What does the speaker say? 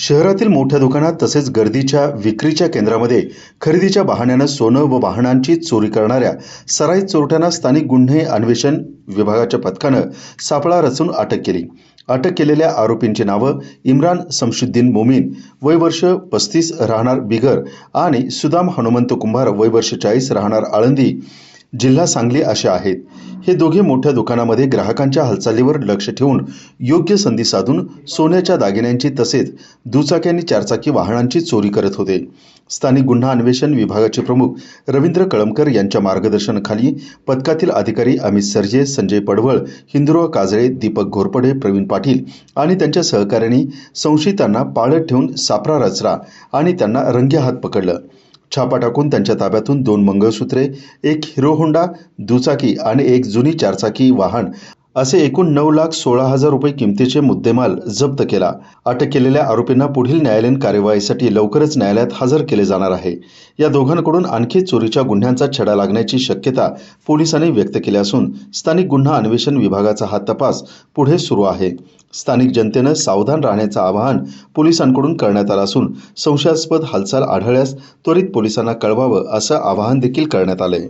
शहरातील मोठ्या दुकानात तसेच गर्दीच्या विक्रीच्या केंद्रामध्ये खरेदीच्या बहाण्यानं सोनं व वाहनांची चोरी करणाऱ्या सराईत चोरट्यांना स्थानिक गुन्हे अन्वेषण विभागाच्या पथकानं सापळा रचून अटक केली. अटक केलेल्या आरोपींची नावं इम्रान समशुद्दीन मोमीन वय वर्ष पस्तीस राहणार बिगर आणि सुदाम हनुमंत कुंभार वय वर्ष चाळीस राहणार आळंदी जिल्हा सांगली असे आहेत. हे दोघे मोठ्या दुकानामध्ये ग्राहकांच्या हालचालीवर लक्ष ठेवून योग्य संधी साधून सोन्याच्या दागिन्यांची तसेच दुचाकी आणि चारचाकी वाहनांची चोरी करत होते. स्थानिक गुन्हा अन्वेषण विभागाचे प्रमुख रवींद्र कळमकर यांच्या मार्गदर्शनाखाली पथकातील अधिकारी अमित सर्जे संजय पडवळ हिंदुराव काजळे दीपक घोरपडे प्रवीण पाटील आणि त्यांच्या सहकाऱ्यांनी संशयितांना पाळत ठेवून सापळा रचला आणि त्यांना रंगेहात पकडलं. छापा टाकून त्यांच्या ताब्यातून दोन मंगळसूत्रे एक हिरो होंडा दुचाकी आणि एक जुनी चारचाकी वाहन. असे एकूण नऊ लाख सोळा हजार रुपये किमतीचे मुद्देमाल जप्त केला. अटक केलेल्या आरोपींना पुढील न्यायालयीन कार्यवाहीसाठी लवकरच न्यायालयात हजर केले जाणार आहे. या दोघांकडून आणखी चोरीच्या गुन्ह्यांचा छडा लागण्याची शक्यता पोलिसांनी व्यक्त केली असून स्थानिक गुन्हा अन्वेषण विभागाचा हा तपास पुढे सुरू आहे. स्थानिक जनतेनं सावधान राहण्याचं आवाहन पोलिसांकडून करण्यात आलं असून संशयास्पद हालचाल आढळल्यास त्वरित पोलिसांना कळवावं असं आवाहन देखील करण्यात आलं आहे